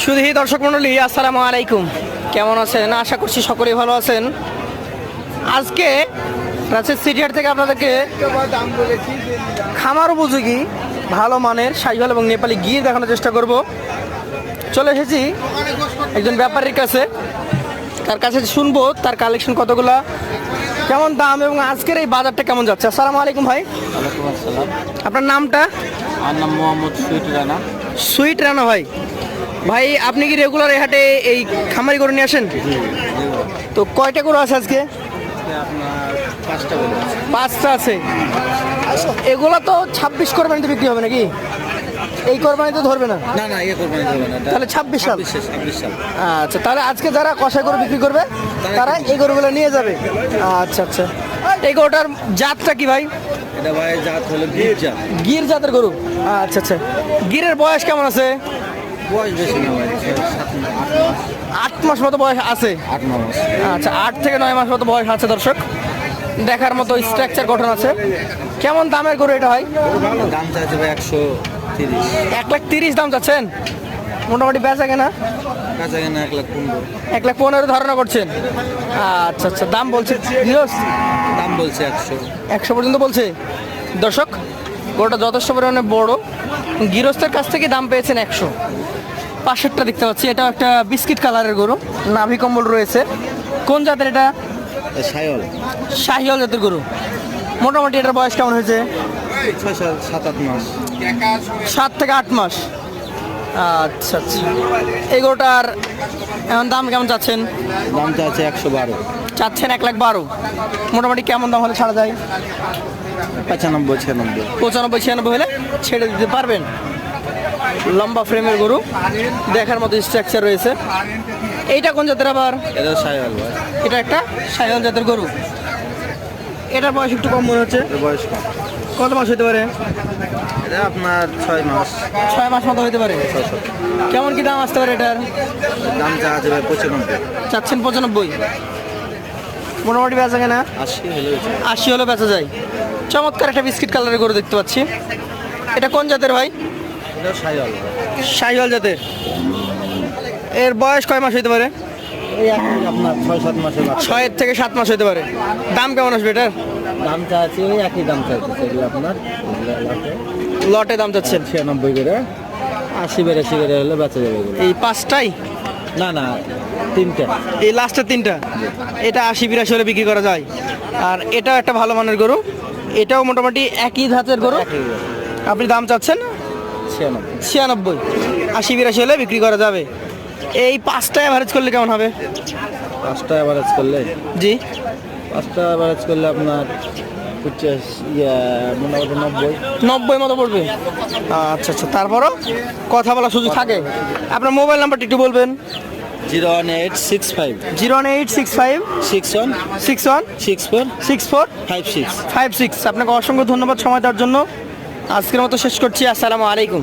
শুধু দর্শক মন্ডলী আসসালামু আলাইকুম। কেমন আছেন? আশা করছি সকলেই ভালো আছেন। আজকে রাজশাহী সিটিহাট থেকে আপনাদেরকে খামার উপযোগী ভালো মানের সাইহল এবং নেপালি গিয়ে দেখানোর চেষ্টা করব। চলে এসেছি একজন ব্যাপারীর কাছে। তার কাছে শুনব তার কালেকশন কতগুলা কেমন দাম এবং আজকের এই বাজারটা কেমন যাচ্ছে। আসসালামু আলাইকুম ভাই। আপনার নামটা? আমার নাম মোহাম্মদ সুইট রানা। সুইট রানা ভাই। ভাই আপনি কি রেগুলার এই হাটে এই খামারি করে নিয়ে আসেন? তো কয়টা গরু আছে আজকে? পাঁচটা আছে। এগুলো তো ছাব্বিশ কোরবানিতে বিক্রি হবে নাকি? এই কোরবানিতে ধরবে না? না না ইয়ে করবেন যাবে না। তাহলে 26 সাল? ছাব্বিশ ছাব্বিশ সাল। আচ্ছা তাহলে আজকে যারা কষাই করে বিক্রি করবে তারা এই গরুগুলো নিয়ে যাবে। আচ্ছা আচ্ছা। এই গরুটার জাতটা কি ভাই? এটা ভাই জাত হলো গির্জা। গির জাতের গরু। আচ্ছা আচ্ছা। গিরের বয়স কেমন আছে? বয়স বেশি না ভাই ছয়, সাত না, আট মাস মতো বয়স আছে? আট মাস। আচ্ছা আট থেকে নয় মাস মতো বয়স আছে দর্শক। দেখার মতো স্ট্রাকচার গঠন আছে। কেমন দামের গরু এটা হয় দাম চাইছে ভাই একশো তিরিশ। এক লাখ তিরিশ দাম চাচ্ছেন? মোটামুটি বেচা কেনা? কাঁচা কেনা এক লাখ পনেরো। এক লাখ পনেরো ধারণা করছেন? আচ্ছা আচ্ছা দাম বলছে দাম বলছে একশো। একশো পর্যন্ত বলছে। দর্শক গরুটা যথেষ্ট পরিমাণে বড়। গৃহস্থের কাছ থেকে দাম পেয়েছেন একশো। পাশেরটা দেখতে পাচ্ছি এটা একটা বিস্কিট কালারের গরু নাভি কম্বল রয়েছে। কোন জাতের এটা? সায়ল শাহিয়াল জাতের গরু। মোটামুটি এটার বয়স কেমন হয়েছে? সাত সাত আট মাস। সাত থেকে আট মাস। আচ্ছা আচ্ছা। এই গরুটার এখন দাম কেমন চাচ্ছেন? দাম চাচ্ছে একশো বারো। চাচ্ছেন এক লাখ বারো। মোটামুটি কেমন দাম হলে ছাড়া যায়? পঁচানব্বই ছিয়ানব্বই। পঁচানব্বই ছিয়ানব্বই হলে ছেড়ে দিতে পারবেন? লম্বা ফ্রেমের গরু। দেখার মতো স্ট্রাকচার রয়েছে। এইটা কোন জাতের আবার? এটা সায়ল একটা সাইহল জাতের গরু। এটার বয়স একটু কম মনে হচ্ছে। বয়স কম। কত মাস হতে পারে? এটা আপনার ছয় মাস। ছয় মাস মতো হতে পারে। কেমন কি দাম আসতে পারে এটার? দাম চাচ্ছে ভাই পঁচানব্বই। চাচ্ছেন পঁচানব্বই। মোটামুটি বেচা কেনা আশি হলে আশি হলে বেচা যায়। চমৎকার একটা বিস্কিট কালারের গরু দেখতে পাচ্ছি। এটা কোন জাতের ভাই? শাহিওয়াল জাতের। এর বয়স কয় মাস হতে পারে? এই এখন আপনার ছয় থেকে সাত মাস হতে পারে। দাম কেমন আসবে এটার? দাম চাচ্ছে ওই একই দাম চাইছে আপনার। লটে দাম চাচ্ছেন। ছিয়ানব্বই করে। আশি বেরাশি করে হলে বেঁচে যাবে এই পাঁচটাই? না না তিনটে। এই লাস্টের তিনটা? এটা আশি বিরাশি হলে বিক্রি করা যায়। আর এটাও একটা ভালো মানের গরু। এটাও মোটামুটি একই ধাঁচের গরু। আপনি দাম চাচ্ছেন? ছিয়ানব্বই। আশি বিরাশি হলে বিক্রি করা যাবে। এই পাঁচটা অ্যাভারেজ করলে কেমন হবে? পাঁচটা অ্যাভারেজ করলে? জি। পাঁচটা অ্যাভারেজ করলে আপনার নব্বই মতো পড়বে। আচ্ছা আচ্ছা। তারপরও কথা বলার সুযোগ থাকে। আপনার মোবাইল নাম্বারটা একটু বলবেন। Zero one eight six five. Zero one eight six five. Six one six one six four six four five six. Five six. আপনাকে অসংখ্য ধন্যবাদ সময় দেওয়ার জন্য। আজকের মতো শেষ করছি আসসালামু আলাইকুম।